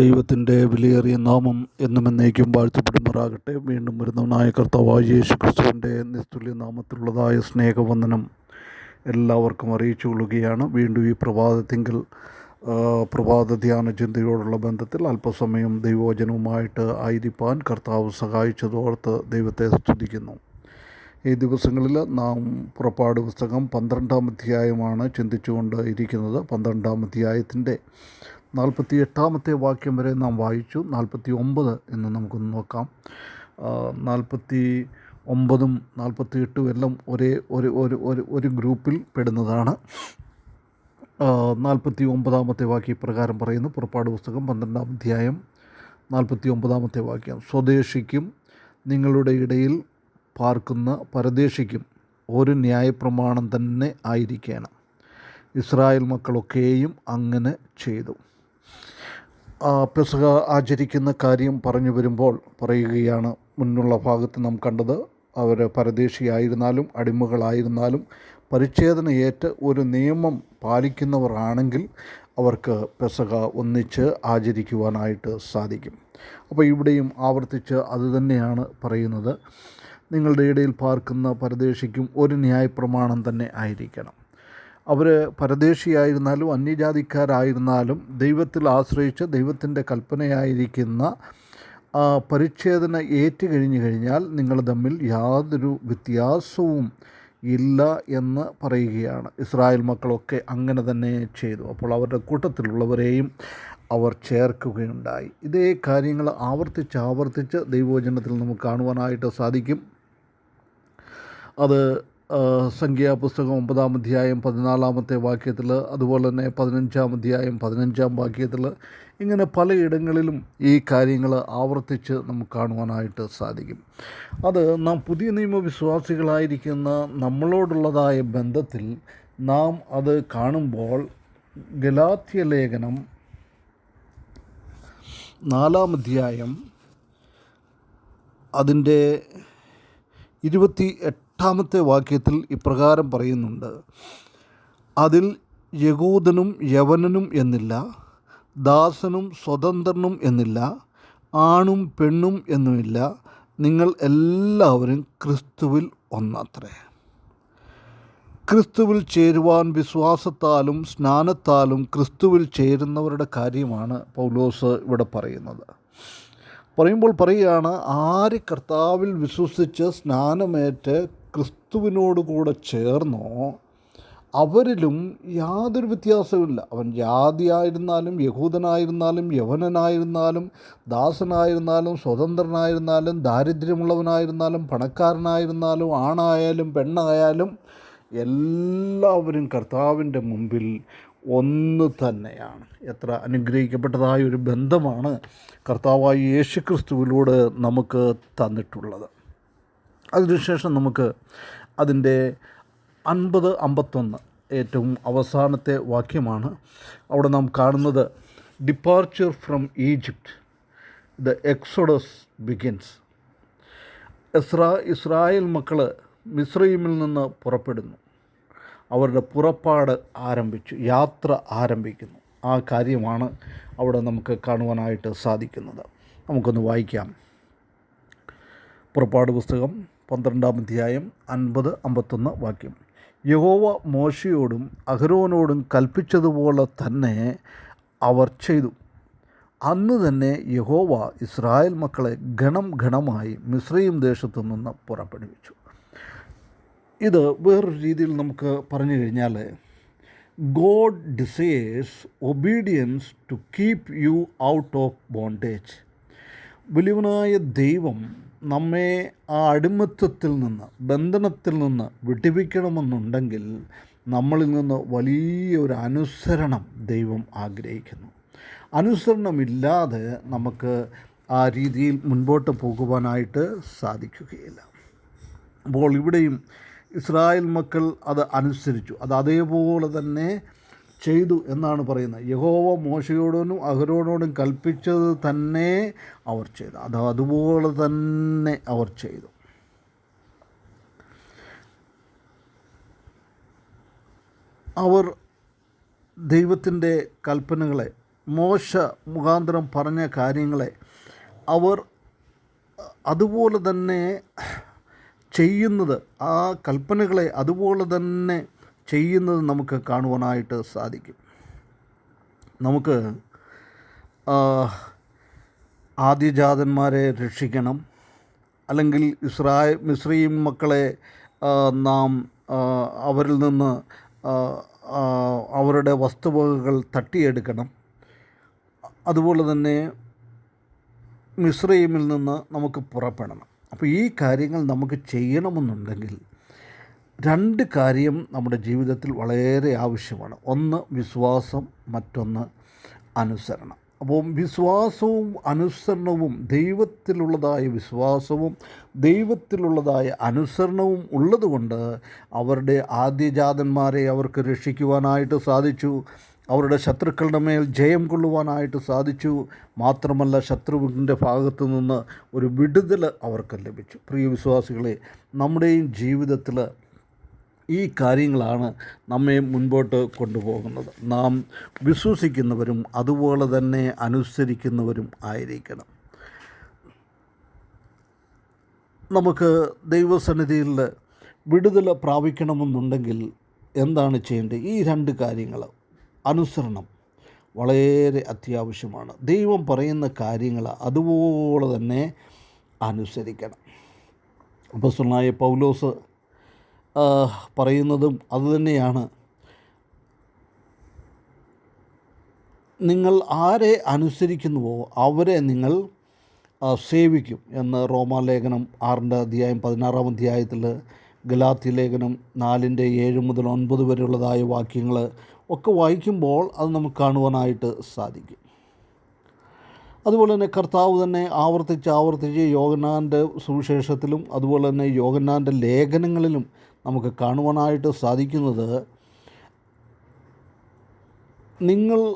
ദൈവത്തിന്റെ വിലയേറിയ നാമം എന്നും എന്നേക്കും വാഴ്ത്തപ്പെടുമാറാകട്ടെ. വീണ്ടും വരുന്നവനായ കർത്താവായ യേശു ക്രിസ്തുവിന്റെ നിസ്തുല്യ നാമത്തിലുള്ളതായ സ്നേഹവന്ദനം എല്ലാവർക്കും അറിയിച്ചു കൊള്ളുകയാണ് വീണ്ടും ഈ പ്രഭാതത്തിങ്കിൽ പ്രഭാത ധ്യാന ചിന്തയോടുള്ള ബന്ധത്തിൽ അല്പസമയം ദൈവവചനവുമായിട്ട് ആയിരിക്കാൻ കർത്താവ് സഹായിച്ചതോർത്ത് ദൈവത്തെ സ്തുതിക്കുന്നു. ഈ ദിവസങ്ങളിൽ നാം പുറപ്പാട് പുസ്തകം പന്ത്രണ്ടാം അധ്യായമാണ് ചിന്തിച്ചുകൊണ്ട് ഇരിക്കുന്നത്. പന്ത്രണ്ടാം അധ്യായത്തിന്റെ നാൽപ്പത്തി എട്ടാമത്തെ വാക്യം വരെ നാം വായിച്ചു. നാൽപ്പത്തി ഒമ്പത് എന്ന് നമുക്കൊന്ന് നോക്കാം. നാൽപ്പത്തി ഒമ്പതും നാൽപ്പത്തി എട്ടും എല്ലാം ഒരേ ഒരു ഒരു ഒരു ഒരു ഗ്രൂപ്പിൽ പെടുന്നതാണ്. നാൽപ്പത്തി ഒമ്പതാമത്തെ വാക്യം ഇപ്രകാരം പറയുന്നു. പുറപ്പാട് പുസ്തകം പന്ത്രണ്ടാം അധ്യായം നാൽപ്പത്തി ഒമ്പതാമത്തെ വാക്യം. സ്വദേശിക്കും നിങ്ങളുടെ ഇടയിൽ പാർക്കുന്ന പരദേശിക്കും ഒരു ന്യായപ്രമാണം തന്നെ ആയിരിക്കണം. ഇസ്രായേൽ മക്കളൊക്കെയും അങ്ങനെ ചെയ്തു. പെസഹ ആചരിക്കുന്ന കാര്യം പറഞ്ഞു വരുമ്പോൾ പറയുകയാണ് മുന്നുള്ള ഭാഗത്ത് നാം കണ്ടത് അവർ പരദേശിയായിരുന്നാലും അടിമകളായിരുന്നാലും പരിച്ഛേദനയേറ്റ് ഒരു നിയമം പാലിക്കുന്നവർ ആണെങ്കിൽ അവർക്ക് പെസഹ ഒന്നിച്ച് ആചരിക്കുവാനായിട്ട് സാധിക്കും. അപ്പോൾ ഇവിടെയും ആവർത്തിച്ച് അതുതന്നെയാണ് പറയുന്നത്. നിങ്ങളുടെ ഇടയിൽ പാർക്കുന്ന പരദേശിക്കും ഒരു ന്യായപ്രമാണം തന്നെ ആയിരിക്കണം. അവർ പരദേശിയായിരുന്നാലും അന്യജാതിക്കാരായിരുന്നാലും ദൈവത്തിൽ ആശ്രയിച്ച് ദൈവത്തിന്റെ കൽപ്പനയായിരിക്കുന്ന പരിച്ഛേദന ഏറ്റു കഴിഞ്ഞു കഴിഞ്ഞാൽ നിങ്ങൾ തമ്മിൽ യാതൊരു വ്യത്യാസവും ഇല്ല എന്ന് പറയുകയാണ്. ഇസ്രായേൽ മക്കളൊക്കെ അങ്ങനെ തന്നെ ചെയ്തു. അപ്പോൾ അവരുടെ കൂട്ടത്തിലുള്ളവരെയും അവർ ചേർക്കുകയുണ്ടായി. ഇതേ കാര്യങ്ങൾ ആവർത്തിച്ച് ആവർത്തിച്ച് ദൈവവചനത്തിൽ നമുക്ക് കാണുവാനായിട്ട് സാധിക്കും. അത് സംഖ്യാപുസ്തകം ഒമ്പതാം അധ്യായം പതിനാലാമത്തെ വാക്യത്തിൽ അതുപോലെ തന്നെ പതിനഞ്ചാം അധ്യായം പതിനഞ്ചാം വാക്യത്തിൽ ഇങ്ങനെ പലയിടങ്ങളിലും ഈ കാര്യങ്ങൾ ആവർത്തിച്ച് നമുക്ക് കാണുവാനായിട്ട് സാധിക്കും. അത് നാം പുതിയ നിയമവിശ്വാസികളായിരിക്കുന്ന നമ്മളോടുള്ളതായ ബന്ധത്തിൽ നാം അത് കാണുമ്പോൾ ഗലാത്യ ലേഖനം നാലാം അധ്യായം അതിന്റെ ഇരുപത്തി എട്ടാമത്തെ വാക്യത്തിൽ ഇപ്രകാരം പറയുന്നുണ്ട്. അതിൽ യകൂദനും യവനനും എന്നില്ല ദാസനും സ്വതന്ത്രനും എന്നില്ല ആണും പെണ്ണും എന്നുമില്ല നിങ്ങൾ എല്ലാവരും ക്രിസ്തുവിൽ ഒന്നത്രേ. ക്രിസ്തുവിൽ ചേരുവാൻ വിശ്വാസത്താലും സ്നാനത്താലും ക്രിസ്തുവിൽ ചേരുന്നവരുടെ കാര്യമാണ് പൗലോസ് ഇവിടെ പറയുന്നത്. പറയുമ്പോൾ പറയുകയാണ് ആര് കർത്താവിൽ വിശ്വസിച്ച് സ്നാനമേറ്റ് ക്രിസ്തുവിനോട് കൂടെ ചേർന്നോ അവരിലും യാതൊരു വ്യത്യാസവുമില്ല. അവൻ ജാതിയായിരുന്നാലും യഹൂദനായിരുന്നാലും യവനനായിരുന്നാലും ദാസനായിരുന്നാലും സ്വതന്ത്രനായിരുന്നാലും ദാരിദ്ര്യമുള്ളവനായിരുന്നാലും പണക്കാരനായിരുന്നാലും ആണായാലും പെണ്ണായാലും എല്ലാവരും കർത്താവിന്റെ മുമ്പിൽ ഒന്ന് തന്നെയാണ്. എത്ര അനുഗ്രഹിക്കപ്പെട്ടതായ ഒരു ബന്ധമാണ് കർത്താവായ യേശുക്രിസ്തുവിലൂടെ നമുക്ക് തന്നിട്ടുള്ളത്. അതിനുശേഷം നമുക്ക് അതിന്റെ അൻപത് അമ്പത്തൊന്ന് ഏറ്റവും അവസാനത്തെ വാക്യമാണ്. അവിടെ നാം കാണുന്നത് departure from Egypt the exodus begins Isra Israel മക്കൾ മിസ്രൈമിൽ നിന്ന് പുറപ്പെടുന്നു. അവരുടെ പുറപ്പാട് ആരംഭിച്ചു യാത്ര ആരംഭിക്കുന്നു. ആ കാര്യമാണ് അവിടെ നമുക്ക് കാണുവാനായിട്ട് സാധിക്കുന്നത്. നമുക്കൊന്ന് വായിക്കാം. പുറപ്പാട് പുസ്തകം പന്ത്രണ്ടാം അധ്യായം അൻപത് അമ്പത്തൊന്ന് വാക്യം. യഹോവ മോശയോടും അഹരോനോടും കൽപ്പിച്ചതുപോലെ തന്നെ അവർ ചെയ്തു. അന്ന് തന്നെ യഹോവ ഇസ്രായേൽ മക്കളെ ഗണം ഗണമായി മിശ്രയും ദേശത്തു നിന്ന് പുറപ്പെടുവിച്ചു. ഇത് വേറൊരു രീതിയിൽ നമുക്ക് പറഞ്ഞു കഴിഞ്ഞാൽ God desires obedience to keep you out of bondage വലിയവനായ ദൈവം നമ്മെ ആ അടിമത്വത്തിൽ നിന്ന് ബന്ധനത്തിൽ നിന്ന് വിടിവിക്കണമെന്നുണ്ടെങ്കിൽ നമ്മളിൽ നിന്ന് വലിയൊരു അനുസരണം ദൈവം ആഗ്രഹിക്കുന്നു. അനുസരണമില്ലാതെ നമുക്ക് ആ രീതിയിൽ മുൻപോട്ട് പോകുവാനായിട്ട് സാധിക്കുകയില്ല. അപ്പോൾ ഇവിടെയും ഇസ്രായേൽ മക്കൾ അത് അനുസരിച്ചു. അത് അതേപോലെ തന്നെ ചെയ്തു എന്നാണ് പറയുന്നത്. യഹോവ മോശയോടും അഹരോനോടും കൽപ്പിച്ചത് തന്നെ അവർ ചെയ്തു. അത് അതുപോലെ തന്നെ അവർ ചെയ്തു. അവർ ദൈവത്തിന്റെ കൽപ്പനകളെ മോശ മുഖാന്തരം പറഞ്ഞ കാര്യങ്ങളെ അവർ അതുപോലെ തന്നെ ചെയ്യുന്നത് ആ കൽപ്പനകളെ അതുപോലെ തന്നെ ചെയ്യുന്നത് നമുക്ക് കാണുവാനായിട്ട് സാധിക്കും. നമുക്ക് ആദ്യജാതന്മാരെ രക്ഷിക്കണം. അല്ലെങ്കിൽ ഇസ്രായേൽ മിശ്രീം മക്കളെ നാം അവരിൽ നിന്ന് അവരുടെ വസ്തുവകകൾ തട്ടിയെടുക്കണം. അതുപോലെ തന്നെ മിശ്രീമിൽ നിന്ന് നമുക്ക് പുറപ്പെടണം. അപ്പോൾ ഈ കാര്യങ്ങൾ നമുക്ക് ചെയ്യണമെന്നുണ്ടെങ്കിൽ രണ്ട് കാര്യം നമ്മുടെ ജീവിതത്തിൽ വളരെ ആവശ്യമാണ്. ഒന്ന് വിശ്വാസം മറ്റൊന്ന് അനുസരണം. അപ്പോൾ വിശ്വാസവും അനുസരണവും ദൈവത്തിലുള്ളതായ വിശ്വാസവും ദൈവത്തിലുള്ളതായ അനുസരണവും ഉള്ളതുകൊണ്ട് അവരുടെ ആദ്യജാതന്മാരെ അവർക്ക് രക്ഷിക്കുവാനായിട്ട് സാധിച്ചു. അവരുടെ ശത്രുക്കളുടെ മേൽ ജയം കൊള്ളുവാനായിട്ട് സാധിച്ചു. മാത്രമല്ല ശത്രുവിന്റെ ഭാഗത്തു നിന്ന് ഒരു വിടുതൽ അവർക്ക് ലഭിച്ചു. പ്രിയ വിശ്വാസികളെ നമ്മുടെയും ജീവിതത്തിൽ ഈ കാര്യങ്ങളാണ് നമ്മെ മുൻപോട്ട് കൊണ്ടുപോകുന്നത്. നാം വിശ്വസിക്കുന്നവരും അതുപോലെ തന്നെ അനുസരിക്കുന്നവരും ആയിരിക്കണം. നമുക്ക് ദൈവസന്നിധിയിൽ വിടുതൽ പ്രാപിക്കണമെന്നുണ്ടെങ്കിൽ എന്താണ് ചെയ്യേണ്ടത്? ഈ രണ്ട് കാര്യങ്ങൾ. അനുസരണം വളരെ അത്യാവശ്യമാണ്. ദൈവം പറയുന്ന കാര്യങ്ങൾ അതുപോലെ തന്നെ അനുസരിക്കണം. അപ്പസ്വനായ പൗലോസ് പറയുന്നതും അതുതന്നെയാണ് നിങ്ങൾ ആരെ അനുസരിക്കുന്നുവോ അവരെ നിങ്ങൾ സേവിക്കും എന്ന് റോമാലേഖനം ആറിന്റെ അധ്യായം പതിനാറാം അധ്യായത്തിൽ ഗലാത്തി ലേഖനം നാലിന്റെ ഏഴ് മുതൽ ഒൻപത് വരെയുള്ളതായ വാക്യങ്ങൾ ഒക്കെ വായിക്കുമ്പോൾ അത് നമുക്ക് കാണുവാനായിട്ട് സാധിക്കും. അതുപോലെ തന്നെ കർത്താവ് തന്നെ ആവർത്തിച്ച് ആവർത്തിച്ച് യോഗനാന്റെ സുവിശേഷത്തിലും അതുപോലെ തന്നെ യോഗനാന്റെ ലേഖനങ്ങളിലും നമുക്ക് കാണുവാനായിട്ട് സാധിക്കുന്നത് നിങ്ങൾ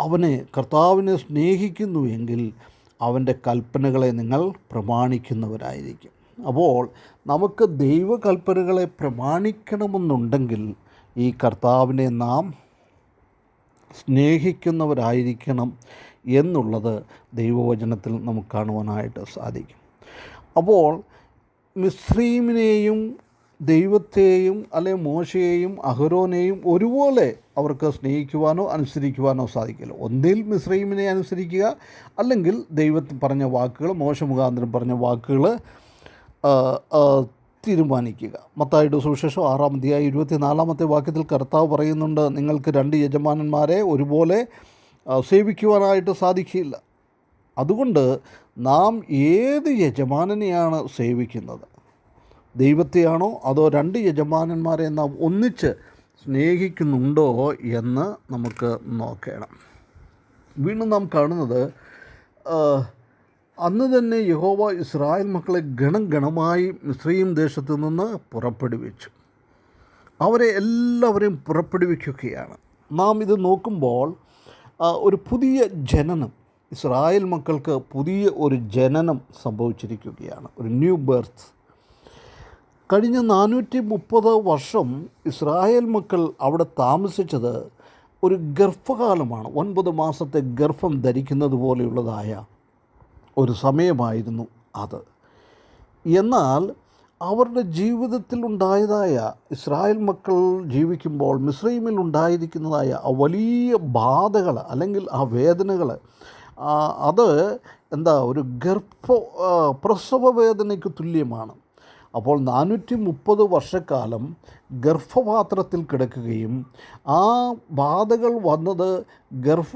അവനെ കർത്താവിനെ സ്നേഹിക്കുന്നു എങ്കിൽ അവന്റെ കൽപ്പനകളെ നിങ്ങൾ പ്രമാണിക്കുന്നവരായിരിക്കും. അപ്പോൾ നമുക്ക് ദൈവകൽപ്പനകളെ പ്രമാണിക്കണമെന്നുണ്ടെങ്കിൽ ഈ കർത്താവിനെ നാം സ്നേഹിക്കുന്നവരായിരിക്കണം എന്നുള്ളത് ദൈവവചനത്തിൽ നമുക്ക് കാണുവാനായിട്ട് സാധിക്കും. അപ്പോൾ മിശ്രീമിനെയും ദൈവത്തെയും അല്ലെ മോശയെയും അഹരോനെയും ഒരുപോലെ അവർക്ക് സ്നേഹിക്കുവാനോ അനുസരിക്കുവാനോ സാധിക്കില്ല. ഒന്നിൽ മിശ്രീമിനെ അനുസരിക്കുക അല്ലെങ്കിൽ ദൈവത്തിൽ പറഞ്ഞ വാക്കുകൾ മോശ മുഖാന്തരം പറഞ്ഞ വാക്കുകൾ തീരുമാനിക്കുക. മത്തായിട്ട് സുവിശേഷം ആറാം അധ്യായം ഇരുപത്തിനാലാമത്തെ വാക്യത്തിൽ കർത്താവ് പറയുന്നുണ്ട് നിങ്ങൾക്ക് രണ്ട് യജമാനന്മാരെ ഒരുപോലെ സേവിക്കുവാനായിട്ട് സാധിക്കില്ല. അതുകൊണ്ട് നാം ഏത് യജമാനനെയാണ് സേവിക്കുന്നത്? ദൈവത്തെയാണോ അതോ രണ്ട് യജമാനന്മാരെ നാം ഒന്നിച്ച് സ്നേഹിക്കുന്നുണ്ടോ എന്ന് നമുക്ക് നോക്കണം. വീണ്ടും നാം കാണുന്നത് അന്ന് തന്നെ യഹോവ ഇസ്രായേൽ മക്കളെ ഗണം ഗണമായി മിസ്രൈം ദേശത്ത് നിന്ന് പുറപ്പെടുവിച്ചു. അവരെ എല്ലാവരെയും പുറപ്പെടുവിക്കുകയാണ്. നാം ഇത് നോക്കുമ്പോൾ ഒരു പുതിയ ജനനം ഇസ്രായേൽ മക്കൾക്ക് പുതിയ ഒരു ജനനം സംഭവിച്ചിരിക്കുകയാണ്. ഒരു ന്യൂ ബർത്ത്. കഴിഞ്ഞ നാനൂറ്റി മുപ്പത് വർഷം ഇസ്രായേൽ മക്കൾ അവിടെ താമസിച്ചത് ഒരു ഗർഭകാലമാണ്. ഒൻപത് മാസത്തെ ഗർഭം ധരിക്കുന്നത് പോലെയുള്ളതായ ഒരു സമയമായിരുന്നു അത്. എന്നാൽ അവരുടെ ജീവിതത്തിൽ ഉണ്ടായതായ ഇസ്രായേൽ മക്കൾ ജീവിക്കുമ്പോൾ മിസ്രൈമിൽ ഉണ്ടായിരിക്കുന്നതായ ആ വലിയ ബാധകൾ അല്ലെങ്കിൽ ആ വേദനകൾ അത് എന്താ ഒരു ഗർഭ പ്രസവ വേദനയ്ക്ക് തുല്യമാണ്. അപ്പോൾ നാനൂറ്റി മുപ്പത് വർഷക്കാലം ഗർഭപാത്രത്തിൽ കിടക്കുകയും ആ ബാധകൾ വന്നത് ഗർഭ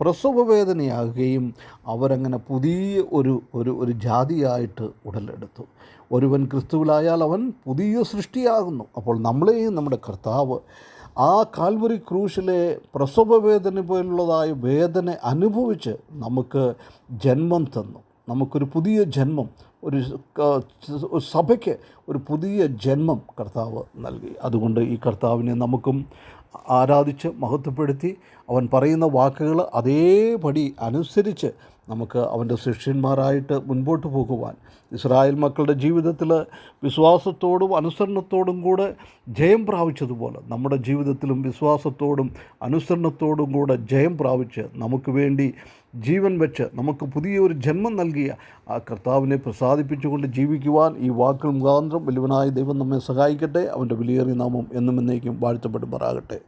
പ്രസവവേദനയാകുകയും അവരങ്ങനെ പുതിയ ഒരു ഒരു ഒരു ജാതിയായിട്ട് ഉടലെടുത്തു. ഒരുവൻ ക്രിസ്തുവിലായാൽ അവൻ പുതിയ സൃഷ്ടിയാകുന്നു. അപ്പോൾ നമ്മളെയും നമ്മുടെ കർത്താവ് ആ കാൽവരി ക്രൂശിലെ പ്രസവവേദന പോലുള്ളതായ വേദന അനുഭവിച്ച് നമുക്ക് ജന്മം തന്നു. നമുക്കൊരു പുതിയ ജന്മം ഒരു സഭയ്ക്ക് ഒരു പുതിയ ജന്മം കർത്താവ് നൽകി. അതുകൊണ്ട് ഈ കർത്താവിനെ നമുക്കും ആരാധിച്ച് മഹത്വപ്പെടുത്തി അവൻ പറയുന്ന വാക്കുകൾ അതേപടി അനുസരിച്ച് നമുക്ക് അവന്റെ ശിഷ്യന്മാരായിട്ട് മുൻപോട്ട് പോകുവാൻ ഇസ്രായേൽ മക്കളുടെ ജീവിതത്തിൽ വിശ്വാസത്തോടും അനുസരണത്തോടും കൂടെ ജയം പ്രാപിച്ചതുപോലെ നമ്മുടെ ജീവിതത്തിലും വിശ്വാസത്തോടും അനുസരണത്തോടും കൂടെ ജയം പ്രാപിച്ച് നമുക്ക് വേണ്ടി ജീവൻ വെച്ച് നമുക്ക് പുതിയൊരു ജന്മം നൽകിയ ആ കർത്താവിനെ പ്രസാദിപ്പിച്ചുകൊണ്ട് ജീവിക്കുവാൻ ഈ വാക്കുകൾ മുഖാന്തരം വലുവനായ ദൈവം നമ്മെ സഹായിക്കട്ടെ. അവന്റെ വിലയേറിയ നാമം എന്നും എന്നേക്കും വാഴ്ത്തപ്പെടുമാറാകട്ടെ.